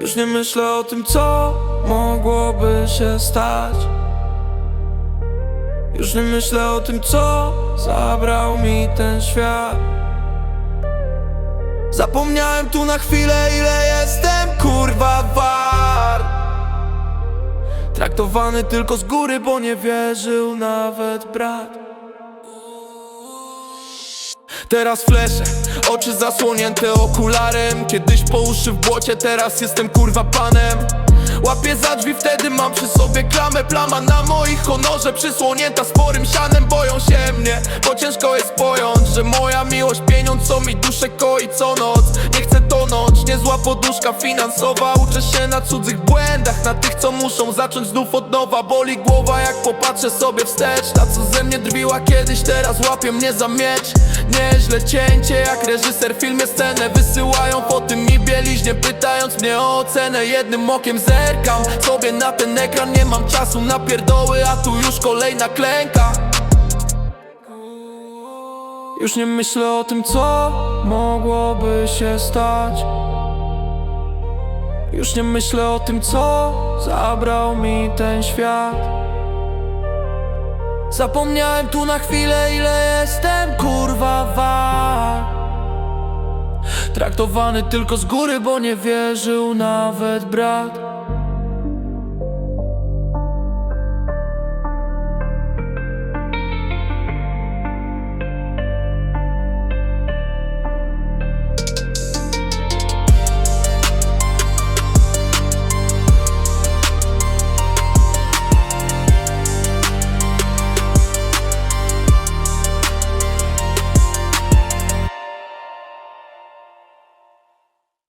Już nie myślę o tym, co mogłoby się stać. Już nie myślę o tym, co zabrał mi ten świat. Zapomniałem tu na chwilę, ile jestem kurwa wart. Traktowany tylko z góry, bo nie wierzył nawet brat Teraz flesze, oczy zasłonięte okularem. Kiedyś po uszy w błocie, teraz jestem kurwa panem. Łapię za drzwi, wtedy mam przy sobie klamę. Plama na moich honorze, przysłonięta sporym sianem. Boją się mnie, bo ciężko jest pojąć Że moja miłość pieniądz, co mi duszę koi co noc. Nie chcę tonąć, niezła poduszka finansowa. Uczę się na cudzych błędach, na tych co muszą zacząć znów od nowa. Boli głowa jak popatrzę sobie wstecz. Ta co ze mnie drwiła kiedyś, teraz łapie mnie za miecz. Nieźle cięcie, jak reżyser filmie scenę. Wysyłają po tym mi bieliźnie, pytając mnie o ocenę. Jednym okiem zerkam sobie na ten ekran. Nie mam czasu na pierdoły, a tu już kolejna klęka Już nie myślę o tym, co mogłoby się stać. Już nie myślę o tym, co zabrał mi ten świat. Zapomniałem tu na chwilę, ile jestem kurwa wart. Traktowany tylko z góry, bo nie wierzył nawet brat